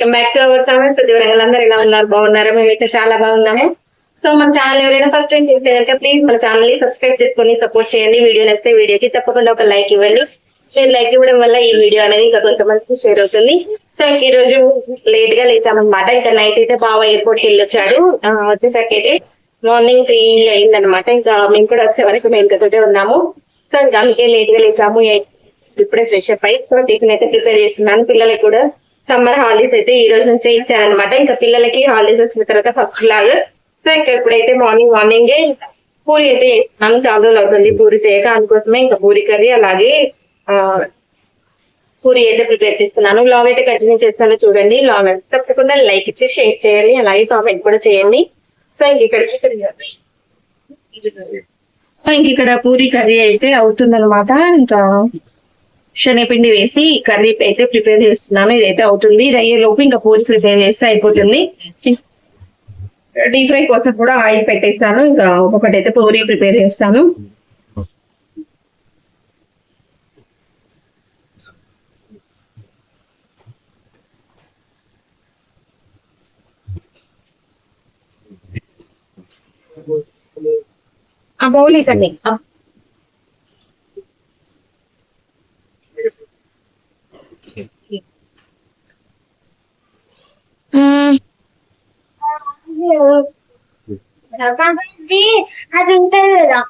Welcome back to our channel so Warangal ఎలా ఉన్నారు? బాగున్నారా? మేమైతే చాలా బాగున్నాము. సో మన ఛానల్ ఎవరైనా ఫస్ట్ టైం చూసారంటే ప్లీజ్ మన ఛానల్ని సబ్స్క్రైబ్ చేసుకొని సపోర్ట్ చేయండి. వీడియో నచ్చితే వీడియోకి తప్పకుండా ఒక లైక్ ఇవ్వండి. మీరు లైక్ ఇవ్వడం వల్ల ఈ వీడియో అనేది ఇంకా కొంతమందికి షేర్ అవుతుంది. సో ఈ రోజు లేట్గా లేచామన్నమాట. ఇంకా నైట్ అయితే బావ ఎయిర్పోర్ట్కి వెళ్ళొచ్చాడు. వచ్చేసరికి అయితే మార్నింగ్ త్రీ అయిందనమాట ఇంకా మేము కూడా వచ్చే వరకు మేము ఇంకొకటే ఉన్నాము. సో ఇంకా అందుకే లేట్గా లేచాము. ఇప్పుడే ఫ్రెష్ అప్ అయి సో టిఫిన్ అయితే ప్రిపేర్ చేస్తున్నాను. పిల్లలకి కూడా సమ్మర్ హాలిడేస్ అయితే ఈ రోజు నుంచి ఇచ్చారనమాట ఇంకా పిల్లలకి హాలిడేస్ వచ్చిన తర్వాత ఫస్ట్ లాగ్ సో ఇంకా ఇప్పుడైతే మార్నింగ్ మార్నింగ్ పూరి అయితే చేస్తున్నాను. చాలా రోజులు అవుతుంది పూరి చేయక అందుకోసమే ఇంకా పూరి కర్రీ అలాగే పూరి అయితే ప్రిపేర్ చేస్తున్నాను. లాగ్ అయితే కంటిన్యూ చేస్తాను చూడండి. లాగ్ అయితే తప్పకుండా లైక్ ఇచ్చి షేర్ చేయండి. అలాగే కామెంట్ కూడా చేయండి. సో ఇంక ఇక్కడ సో ఇంక ఇక్కడ పూరి కర్రీ అయితే అవుతుందన్నమాట. ఇంకా శనగపిండి వేసి కర్రీ అయితే ప్రిపేర్ చేస్తున్నాను. ఇదైతే అవుతుంది. ఇది అయ్యే లోపు ఇంకా పూరి ప్రిపేర్ చేస్తే అయిపోతుంది. డీప్ ఫ్రై కోసం కూడా ఆయిల్ పెట్టేస్తాను. ఇంకా ఒక్కొక్కటి అయితే పూరి ప్రిపేర్ చేస్తాను. ఆ బౌల్ ఇకండి అది ఉంటుంది కదా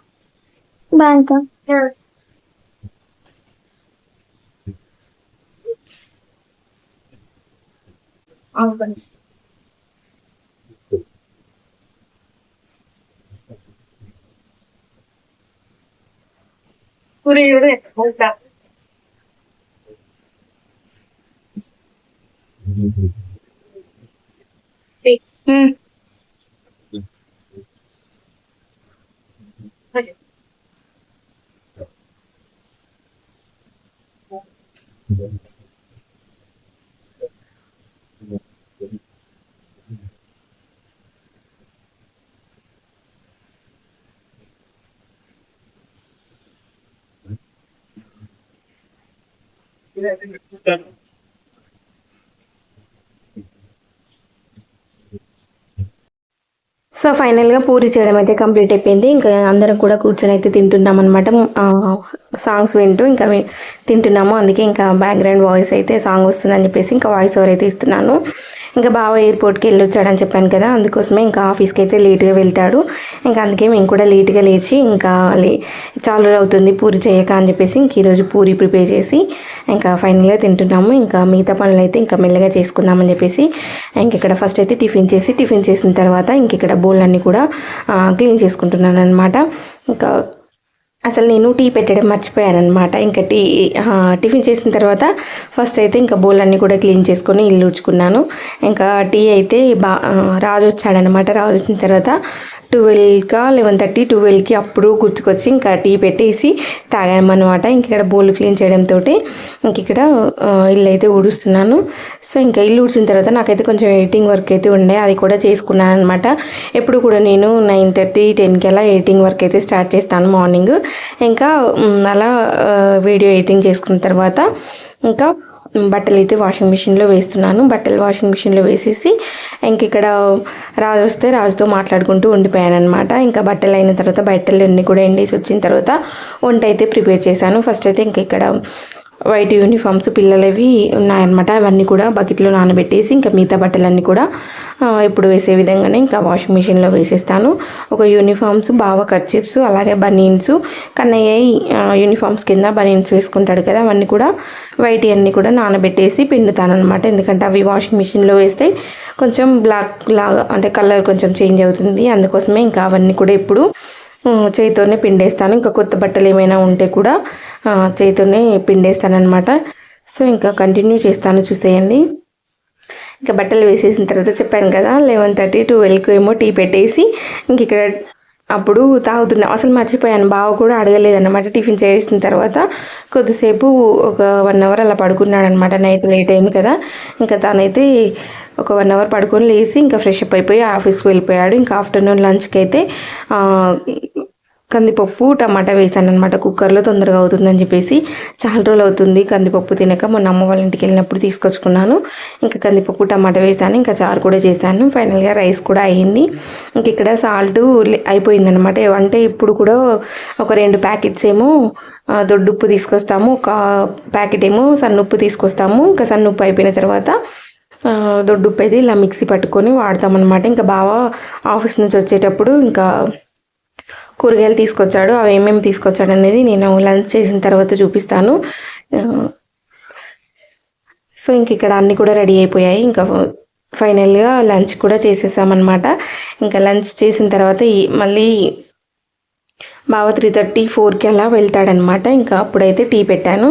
బ్యాంక్ సూర్యుడు సో ఫైనల్గా పూరి చేయడం అయితే కంప్లీట్ అయిపోయింది. ఇంకా అందరం కూడా కూర్చొని అయితే తింటున్నాం అనమాట సాంగ్స్ వింటూ ఇంకా తింటున్నాము. అందుకే ఇంకా బ్యాక్గ్రౌండ్ వాయిస్ అయితే సాంగ్ వస్తుందని చెప్పేసి ఇంకా వాయిస్ ఓవర్ అయితే ఇస్తున్నాను. ఇంకా బావ ఎయిర్పోర్ట్కి వెళ్ళి వచ్చాడని చెప్పాను కదా అందుకోసమే ఇంకా ఆఫీస్కి అయితే లేట్గా వెళ్తాడు. ఇంకా అందుకే మేము కూడా లేట్గా లేచి ఇంకా లే చాలా అవుతుంది పూరి చేయక అని చెప్పేసి ఇంక ఈరోజు పూరి ప్రిపేర్ చేసి ఇంకా ఫైనల్గా తింటున్నాము. ఇంకా మిగతా పనులు అయితే ఇంకా మెల్లగా చేసుకుందామని చెప్పేసి ఇంక ఇక్కడ ఫస్ట్ అయితే టిఫిన్ చేసి టిఫిన్ చేసిన తర్వాత ఇంక ఇక్కడ బౌల్ అన్నీ కూడా క్లీన్ చేసుకుంటున్నాను అనమాట ఇంకా అసలు నేను టీ పెట్టడం మర్చిపోయాను అనమాట ఇంకా టీ టిఫిన్ చేసిన తర్వాత ఫస్ట్ అయితే ఇంకా బౌల్ అన్నీ కూడా క్లీన్ చేసుకొని ఇల్లు ఉడ్చుకున్నాను ఇంకా టీ అయితే బా రాజు వచ్చాడనమాట రాజు వచ్చిన తర్వాత ట్వెల్వ్గా లెవెన్ థర్టీ ట్వెల్వ్కి అప్పుడు గుర్తుకొచ్చి ఇంకా టీ పెట్టేసి తాగామన్నమాట ఇంక ఇక్కడ బౌల్ క్లీన్ చేయడంతో ఇంక ఇక్కడ ఇల్లు అయితే ఊడుస్తున్నాను. సో ఇంకా ఇల్లు ఊడ్చిన తర్వాత నాకైతే కొంచెం ఎడిటింగ్ వర్క్ అయితే ఉండే. అది కూడా చేసుకున్నాను అనమాట ఎప్పుడు కూడా నేను నైన్ థర్టీ టెన్కి అలా ఎడిటింగ్ వర్క్ అయితే స్టార్ట్ చేస్తాను మార్నింగ్. ఇంకా అలా వీడియో ఎడిటింగ్ చేసుకున్న తర్వాత ఇంకా బట్టలు అయితే వాషింగ్ మిషన్లో వేస్తున్నాను. బట్టలు వాషింగ్ మిషన్లో వేసేసి ఇంక ఇక్కడ రాజు వస్తే రాజుతో మాట్లాడుకుంటూ ఉండిపోయాను అనమాట ఇంకా బట్టలు అయిన తర్వాత బట్టలు అన్నీ కూడా ఎండేసి వచ్చిన తర్వాత వంట అయితే ప్రిపేర్ చేశాను. ఫస్ట్ అయితే ఇంక ఇక్కడ వైట్ యూనిఫామ్స్ పిల్లలవి ఉన్నాయన్నమాట. అవన్నీ కూడా బకెట్లో నానబెట్టేసి ఇంకా మిగతా బట్టలన్నీ కూడా ఇప్పుడు వేసే విధంగానే ఇంకా వాషింగ్ మిషన్లో వేసేస్తాను. ఒక యూనిఫామ్స్ బాగా కర్చిప్స్ అలాగే బనీన్స్ కన్నయ్య యూనిఫామ్స్ కింద బనీన్స్ వేసుకుంటాడు కదా అవన్నీ కూడా వైట్ అన్నీ కూడా నానబెట్టేసి పిండుతాను అనమాట ఎందుకంటే అవి వాషింగ్ మిషన్లో వేస్తే కొంచెం బ్లాక్ లాగా అంటే కలర్ కొంచెం చేంజ్ అవుతుంది. అందుకోసమే ఇంకా అవన్నీ కూడా ఇప్పుడు చేతితోనే పిండేస్తాను. ఇంకా కొత్త బట్టలు ఏమైనా ఉంటే కూడా చేతితోనే పిండేస్తానమాట సో ఇంకా కంటిన్యూ చేస్తాను చూసేయండి. ఇంకా బట్టలు వేసేసిన తర్వాత చెప్పాను కదా లెవెన్ థర్టీ ట్వెల్వ్కి ఏమో టీ పెట్టేసి ఇంక ఇక్కడ అప్పుడు తాగుతున్నాం. అసలు మర్చిపోయాను. బావ కూడా అడగలేదన్నమాట. టిఫిన్ చేసిన తర్వాత కొద్దిసేపు ఒక వన్ అవర్ అలా పడుకున్నాడు అనమాట నైట్ లేట్ అయింది కదా. ఇంకా తనైతే ఒక వన్ అవర్ పడుకొని లేచి ఇంకా ఫ్రెష్ అప్ అయిపోయి ఆఫీస్కి వెళ్ళిపోయాడు. ఇంకా ఆఫ్టర్నూన్ లంచ్కి అయితే కందిపప్పు టమాటా వేసాను అనమాట కుక్కర్లో తొందరగా అవుతుందని చెప్పేసి చాలా రోజులు అవుతుంది కందిపప్పు తినక. మొన్న అమ్మ వాళ్ళ ఇంటికి వెళ్ళినప్పుడు తీసుకొచ్చుకున్నాను. ఇంకా కందిపప్పు టమాటా వేసాను. ఇంకా చారు కూడా చేశాను. ఫైనల్గా రైస్ కూడా అయ్యింది ఇంక ఇక్కడ సాల్ట్ అయిపోయిందనమాట అంటే ఇప్పుడు కూడా ఒక రెండు ప్యాకెట్స్ ఏమో దొడ్డుప్పు తీసుకొస్తాము. ఒక ప్యాకెట్ ఏమో సన్నుప్పు తీసుకొస్తాము. ఇంకా సన్నుప్పు అయిపోయిన తర్వాత దొడ్డుప్పు అయితే ఇలా మిక్సీ పట్టుకొని వాడతామన్నమాట. ఇంకా బాగా ఆఫీస్ నుంచి వచ్చేటప్పుడు ఇంకా కూరగాయలు తీసుకొచ్చాడు అవి ఏమేమి తీసుకొచ్చాడు అనేది నేను లంచ్ చేసిన తర్వాత చూపిస్తాను. సో ఇంక ఇక్కడ అన్నీ కూడా రెడీ అయిపోయాయి. ఇంకా ఫైనల్గా లంచ్ కూడా చేసేసామన్నమాట. ఇంకా లంచ్ చేసిన తర్వాత మళ్ళీ బావ త్రీ థర్టీ ఫోర్కి అలా వెళ్తాడనమాట ఇంకా అప్పుడైతే టీ పెట్టాను.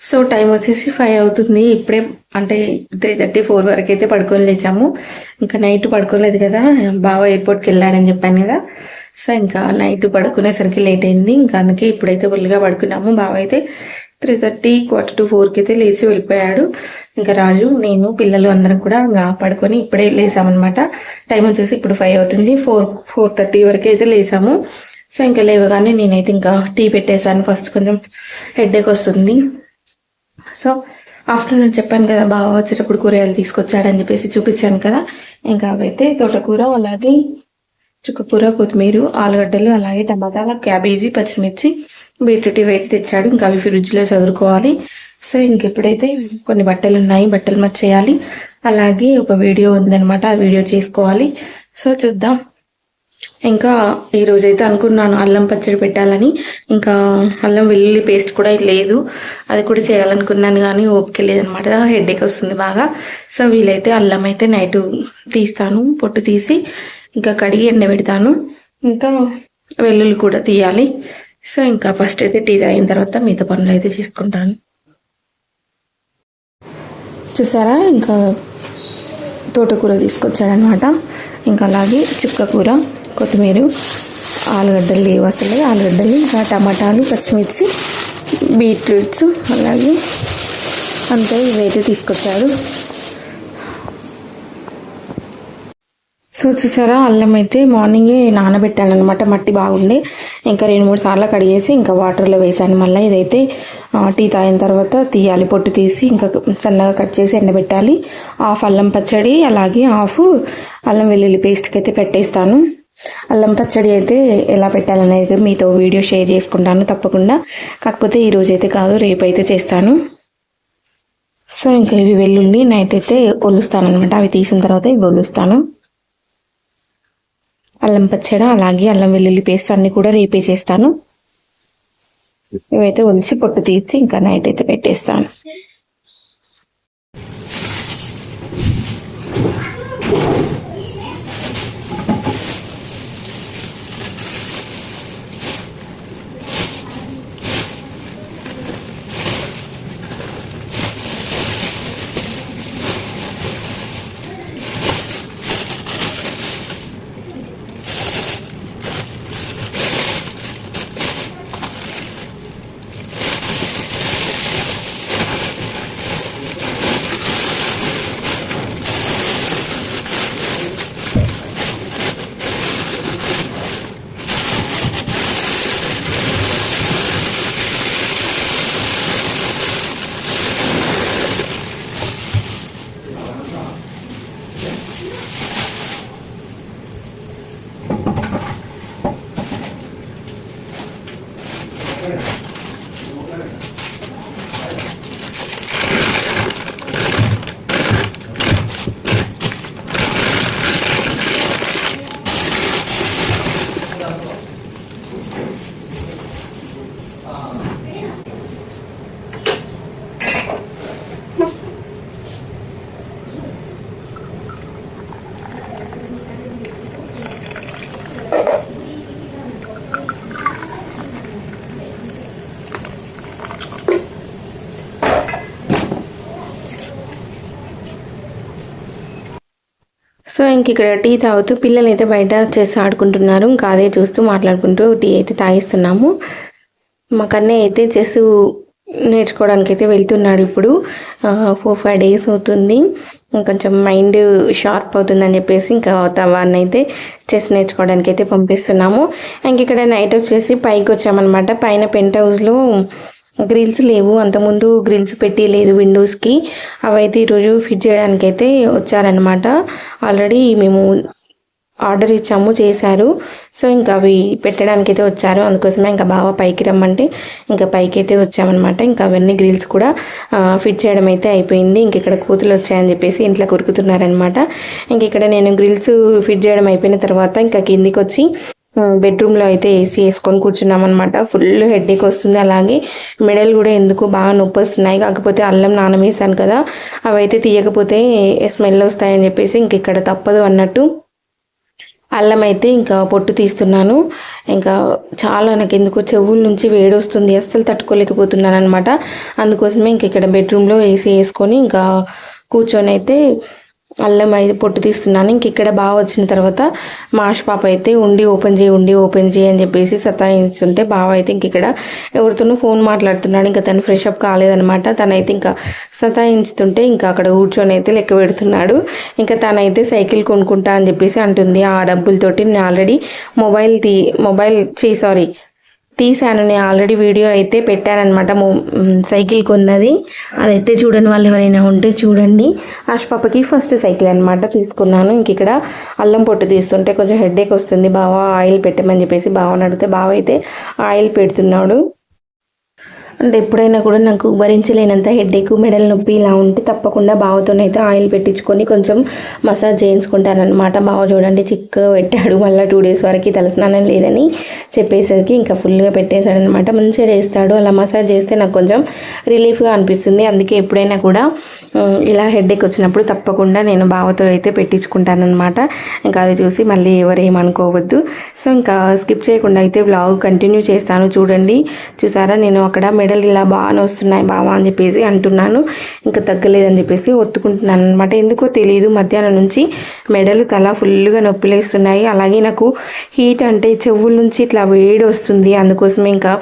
సో టైం వచ్చేసి ఫైవ్ అవుతుంది. ఇప్పుడే అంటే త్రీ థర్టీ ఫోర్ వరకు అయితే పడుకొని లేచాము. ఇంకా నైట్ పడుకోలేదు కదా. బావ ఎయిర్పోర్ట్కి వెళ్ళాడని చెప్పాను కదా. సో ఇంకా నైట్ పడుకునేసరికి లేట్ అయింది. ఇంకా అందుకే ఇప్పుడైతే ఫుల్గా పడుకున్నాము. బావ అయితే త్రీ థర్టీ క్వార్టర్ టు ఫోర్కి అయితే లేచి వెళ్ళిపోయాడు. ఇంకా రాజు నేను పిల్లలు అందరం కూడా పడుకొని ఇప్పుడే లేసామన్నమాట. టైం వచ్చేసి ఇప్పుడు ఫైవ్ అవుతుంది. ఫోర్ ఫోర్ థర్టీ వరకు అయితే లేసాము. సో ఇంకా లేవగానే నేనైతే ఇంకా టీ పెట్టేశాను. ఫస్ట్ కొంచెం హెడేక్ వస్తుంది. సో ఆఫ్టర్నూన్ చెప్పాను కదా బాగా వచ్చేటప్పుడు కూరగాయలు తీసుకొచ్చాడని చెప్పేసి చూపించాను కదా. ఇంకా అవైతే తోటకూర అలాగే చుక్కకూర కొత్తిమీర ఆలుగడ్డలు అలాగే టమాటాలు క్యాబేజీ పచ్చిమిర్చి బీట్రూట్ ఇవి అయితే తెచ్చాడు. ఇంకా అవి ఫ్రిడ్జ్లో చదువుకోవాలి. సో ఇంకెప్పుడైతే కొన్ని బట్టలు ఉన్నాయి బట్టలు మరి చేయాలి అలాగే ఒక వీడియో ఉందన్నమాట ఆ వీడియో చేసుకోవాలి. సో చూద్దాం. ఇంకా ఈరోజైతే అనుకున్నాను అల్లం పచ్చడి పెట్టాలని. ఇంకా అల్లం వెల్లుల్లి పేస్ట్ కూడా లేదు. అది కూడా చేయాలనుకున్నాను కానీ ఓపిక లేదనమాట. హెడేక్ వస్తుంది బాగా. సో వీలైతే అల్లం అయితే నైట్ తీస్తాను పొట్టు తీసి ఇంకా కడిగి ఎండబెడతాను. ఇంకా వెల్లుల్లి కూడా తీయాలి. సో ఇంకా ఫస్ట్ అయితే టీ తాగిన తర్వాత మిగతా పనులు అయితే చేసుకుంటాను. చూసారా? ఇంకా తోటకూర తీసుకొచ్చాడనమాట. ఇంకా అలాగే చుక్క కూర కొత్తిమీర ఆలుగడ్డలు లేవు అసలు ఆలుగడ్డలు ఇంకా టమాటాలు పచ్చిమిర్చి బీట్రూట్స్ అలాగే అంతే ఇవైతే తీసుకొచ్చారు. సో చూసారా అల్లం అయితే మార్నింగే నానబెట్టాను అనమాట మట్టి బాగుండే. ఇంకా రెండు మూడు సార్లు కడిగేసి ఇంకా వాటర్లో వేసాను మళ్ళీ ఇదైతే టీ తాగిన తర్వాత తీయాలి. పొట్టు తీసి ఇంకా సన్నగా కట్ చేసి ఎండబెట్టాలి. హాఫ్ అల్లం పచ్చడి అలాగే హాఫ్ అల్లం వెల్లుల్లి పేస్ట్కి అయితే పెట్టేస్తాను. అల్లం పచ్చడి అయితే ఎలా పెట్టాలనేది మీతో వీడియో షేర్ చేసుకుంటాను తప్పకుండా. కాకపోతే ఈ అయితే కాదు రేపు అయితే చేస్తాను. సో ఇంకా ఇవి వెల్లుల్లి నైట్ అయితే ఒలుస్తాను అనమాట అవి తీసిన తర్వాత ఇవి ఒలుస్తాను. అల్లం పచ్చడి అలాగే అల్లం వెల్లుల్లి పేస్ట్ అన్నీ కూడా రేపే చేస్తాను. ఇవైతే ఒలిసి పొట్టు తీసి ఇంకా నైట్ అయితే పెట్టేస్తాను. సో ఇంక ఇక్కడ టీ తాగుతూ పిల్లలు అయితే బయట చేసి ఆడుకుంటున్నారు. ఇంకా అదే చూస్తూ మాట్లాడుకుంటూ టీ అయితే తాగిస్తున్నాము. మా కన్నయ్య అయితే చెస్ నేర్చుకోవడానికి అయితే వెళ్తున్నాడు ఇప్పుడు. ఫోర్ ఫైవ్ డేస్ అవుతుంది. కొంచెం మైండ్ షార్ప్ అవుతుందని చెప్పేసి ఇంకా వారిని అయితే చెస్ నేర్చుకోవడానికి అయితే పంపిస్తున్నాము. ఇంక ఇక్కడ నైట్ వచ్చేసి పైకి వచ్చామన్నమాట. పైన పెంట్ హౌస్లో గ్రిల్స్ లేవు. అంతకుముందు గ్రిల్స్ పెట్టి లేదు విండోస్కి. అవైతే ఈరోజు ఫిట్ చేయడానికి అయితే వచ్చారనమాట ఆల్రెడీ మేము ఆర్డర్ ఇచ్చాము చేశారు. సో ఇంకా అవి పెట్టడానికి అయితే వచ్చారు. అందుకోసమే ఇంకా బాగా పైకి రమ్మంటే ఇంకా పైకి అయితే వచ్చామన్నమాట. ఇంకా అవన్నీ గ్రిల్స్ కూడా ఫిట్ చేయడం అయితే అయిపోయింది. ఇంక ఇక్కడ కూతులు వచ్చాయని చెప్పేసి ఇంట్లో కొరుకుతున్నారనమాట ఇంక ఇక్కడ నేను గ్రిల్స్ ఫిట్ చేయడం అయిపోయిన తర్వాత ఇంకా కిందికి వచ్చి బెడ్రూమ్లో అయితే ఏసీ వేసుకొని కూర్చున్నాం అనమాట ఫుల్ హెడ్ఏక్ వస్తుంది. అలాగే మెడలు కూడా ఎందుకు బాగా నొప్పి వస్తున్నాయి కాకపోతే అల్లం నానమేసాను కదా. అవైతే తీయకపోతే స్మెల్ వస్తాయని చెప్పేసి ఇంక ఇక్కడ తప్పదు అన్నట్టు అల్లం అయితే ఇంకా పొట్టు తీస్తున్నాను. ఇంకా చాలా నాకు ఎందుకో చెవుల నుంచి వేడి వస్తుంది. అస్సలు తట్టుకోలేకపోతున్నాను అనమాట అందుకోసమే ఇంక ఇక్కడ బెడ్రూమ్లో ఏసీ వేసుకొని ఇంకా కూర్చొని అయితే అల్లం అయితే పొట్టు తీస్తున్నాను. ఇంక ఇక్కడ బాగా వచ్చిన తర్వాత మాష్ పాప అయితే ఉండి ఓపెన్ చేయి ఉండి ఓపెన్ చేయి అని చెప్పేసి సతాయిస్తుంటే బావ అయితే ఇంక ఇక్కడ ఎవరితోనూ ఫోన్ మాట్లాడుతున్నాడు. ఇంకా తను ఫ్రెష్ అప్ కాలేదనమాట తనైతే ఇంకా సతాయించుతుంటే ఇంకా అక్కడ కూర్చొని అయితే లెక్క పెడుతున్నాడు. ఇంకా తనైతే సైకిల్ కొనుక్కుంటా అని చెప్పేసి అంటుంది. ఆ డబ్బులతోటి నేను ఆల్రెడీ మొబైల్ తీ మొబైల్ చీ సారీ తీసాను నేను ఆల్రెడీ వీడియో అయితే పెట్టానమాట సైకిల్ కొన్నది. అది అయితే చూడని వాళ్ళు ఎవరైనా ఉంటే చూడండి. ఆశ పాపకి ఫస్ట్ సైకిల్ అనమాట తీసుకున్నాను. ఇంక ఇక్కడ అల్లం పొట్టు తీస్తుంటే కొంచెం హెడేక్ వస్తుంది. బావ ఆయిల్ పెట్టమని చెప్పేసి బావని అడిగితే బావ అయితే ఆయిల్ పెడుతున్నాడు. అంటే ఎప్పుడైనా కూడా నాకు భరించలేనంత హెడ్ఏక్ మెడల నొప్పి ఇలా ఉంటే తప్పకుండా బావతోనైతే ఆయిల్ పెట్టించుకొని కొంచెం మసాజ్ చేయించుకుంటానమాట బావ చూడండి చిక్క పెట్టాడు. మళ్ళీ టూ డేస్ వరకు తలస్నానం లేదని చెప్పేసరికి ఇంకా ఫుల్గా పెట్టేశాడు అనమాట మంచిగా చేస్తాడు. అలా మసాజ్ చేస్తే నాకు కొంచెం రిలీఫ్గా అనిపిస్తుంది. అందుకే ఎప్పుడైనా కూడా ఇలా హెడ్ఏక్ వచ్చినప్పుడు తప్పకుండా నేను బావతో అయితే పెట్టించుకుంటానమాట ఇంకా అది చూసి మళ్ళీ ఎవరు ఏమనుకోవద్దు సో ఇంకా స్కిప్ చేయకుండా అయితే వ్లాగ్ కంటిన్యూ చేస్తాను. చూడండి. చూసారా? నేను అక్కడ మెడలు ఇలా బాగానే వస్తున్నాయి బావా అని చెప్పేసి అంటున్నాను. ఇంకా తగ్గలేదని చెప్పేసి ఒత్తుకుంటున్నాను అనమాట ఎందుకో తెలియదు మధ్యాహ్నం నుంచి మెడలు తల ఫుల్గా నొప్పిలేస్తున్నాయి. అలాగే నాకు హీట్ అంటే చెవుల నుంచి ఇట్లా వేడి వస్తుంది. అందుకోసం ఇంకా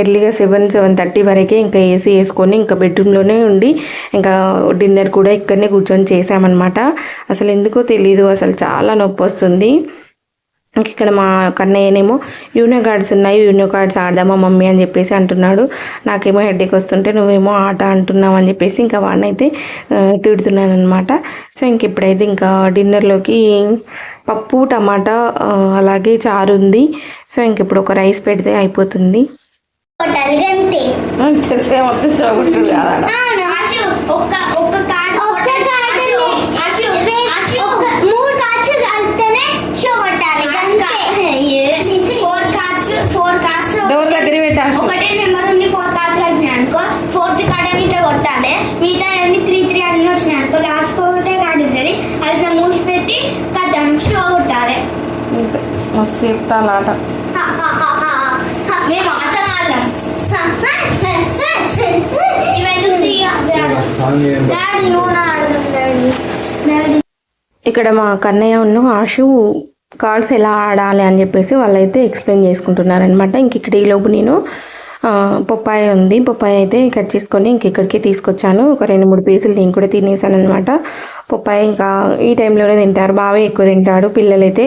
ఎర్లీగా సెవెన్ సెవెన్ థర్టీ వరకే ఇంకా ఏసీ వేసుకొని ఇంకా బెడ్రూమ్లోనే ఉండి ఇంకా డిన్నర్ కూడా ఇక్కడనే కూర్చొని చేసామన్నమాట అసలు ఎందుకో తెలీదు అసలు చాలా నొప్పి వస్తుంది. ఇక్కడ మా కన్నయ్యనేమో యూనో కార్డ్స్ ఉన్నాయి యూనో కార్డ్స్ ఆడదామా మమ్మీ అని చెప్పేసి అంటున్నాడు. నాకేమో హెడ్ఏక్ వస్తుంటే నువ్వేమో ఆట అంటున్నావు అని చెప్పేసి ఇంకా వాడినైతే తిడుతున్నాను అనమాట సో ఇంక ఇప్పుడైతే ఇంకా డిన్నర్లోకి పప్పు టమాటా అలాగే చారు ఉంది. సో ఇంక ఇప్పుడు ఒక రైస్ పెడితే అయిపోతుంది అవును ఆశు ఒక్క ఒక్క కార్డ్ ఒక్క కార్డ్ ఆశు ఒక్క మూడు కార్డ్స్ కలిపితేనే షో కొట్టాలి గంతే four cards four cards door దగ్గర పెట్టా ఒకటే నెంబర్ ఉంది ఫోర్ కార్డ్స్ కలిపినాయి అనుకో ఫోర్త్ కార్డ్ అని ఇట్లా కొట్టాలి మిగతా అన్ని త్రీ త్రీ అన్ని వచ్చినాయి అనుకో లాస్ట్ ఒకటే కార్డ్ ఉంటుంది అది ఇట్లా మూసి పెట్టి కద్దాం షో కొట్టాలి మేము డాడీ ఇక్కడ మా కన్నయ్య ఉన్న ఆశు కార్డ్స్ ఎలా ఆడాలి అని చెప్పేసి వాళ్ళైతే ఎక్స్ప్లెయిన్ చేసుకుంటున్నారనమాట ఇంక ఇక్కడ ఈలోపు నేను పప్పాయ ఉంది. పప్పాయ అయితే కట్ చేసుకొని ఇంక ఇక్కడికి తీసుకొచ్చాను. ఒక రెండు మూడు పీసులు నేను కూడా తినేసాను అనమాట పప్పాయ ఇంకా ఈ టైంలోనే తింటారు. బాగా ఎక్కువ తింటాడు. పిల్లలైతే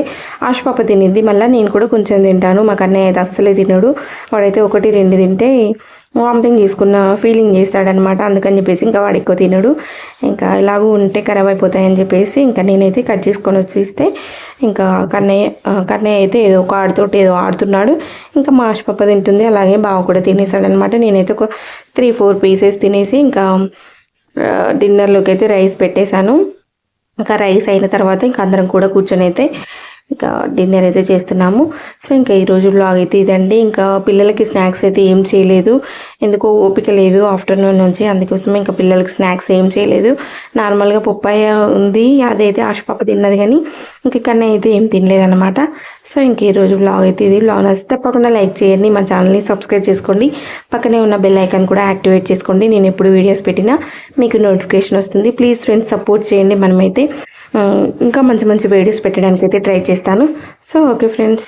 ఆశపప్ప తినిద్ది. మళ్ళీ నేను కూడా కొంచెం తింటాను. మా కన్నయ్య అయితే అస్సలే తినడు. వాడైతే ఒకటి రెండు తింటే వామిటింగ్ చేసుకున్న ఫీలింగ్ చేస్తాడనమాట అందుకని చెప్పేసి ఇంకా వాడు ఎక్కువ తినడు. ఇంకా ఇలాగూ ఉంటే ఖరాబ్ అయిపోతాయని చెప్పేసి ఇంకా నేనైతే కట్ చేసుకొని వచ్చి ఇస్తే ఇంకా కన్నయ్య కన్నయ్య అయితే ఏదో ఒక ఆడుతోటి ఏదో ఆడుతున్నాడు. ఇంకా మా ఆశపప్ప తింటుంది. అలాగే బావ కూడా తినేసాడనమాట నేనైతే ఒక త్రీ ఫోర్ పీసెస్ తినేసి ఇంకా డిన్నర్లోకి అయితే రైస్ పెట్టేశాను. ఇంకా రైస్ అయిన తర్వాత ఇంకా అందరం కూడా కూర్చొని అయితే ఇంకా డిన్నర్ అయితే చేస్తున్నాము. సో ఇంకా ఈరోజు బ్లాగ్ అయితే ఇదండి. ఇంకా పిల్లలకి స్నాక్స్ అయితే ఏం చేయలేదు. ఎందుకో ఓపిక లేదు ఆఫ్టర్నూన్ నుంచి. అందుకోసం ఇంకా పిల్లలకి స్నాక్స్ ఏం చేయలేదు. నార్మల్గా పప్పాయ ఉంది. అదైతే ఆశపాప తిన్నది కానీ ఇంక కన్నా అయితే ఏం తినలేదన్నమాట. సో ఇంక ఈరోజు బ్లాగ్ అయితే ఇది. బ్లాగ్ నచ్చితే తప్పకుండా లైక్ చేయండి. మా ఛానల్ని సబ్స్క్రైబ్ చేసుకోండి. పక్కనే ఉన్న బెల్ ఐకాన్ కూడా యాక్టివేట్ చేసుకోండి. నేను ఎప్పుడు వీడియోస్ పెట్టినా మీకు నోటిఫికేషన్ వస్తుంది. ప్లీజ్ ఫ్రెండ్స్ సపోర్ట్ చేయండి మనమైతే. ఇంకా మంచి మంచి వీడియోస్ పెట్టడానికి అయితే ట్రై చేస్తాను. So okay friends.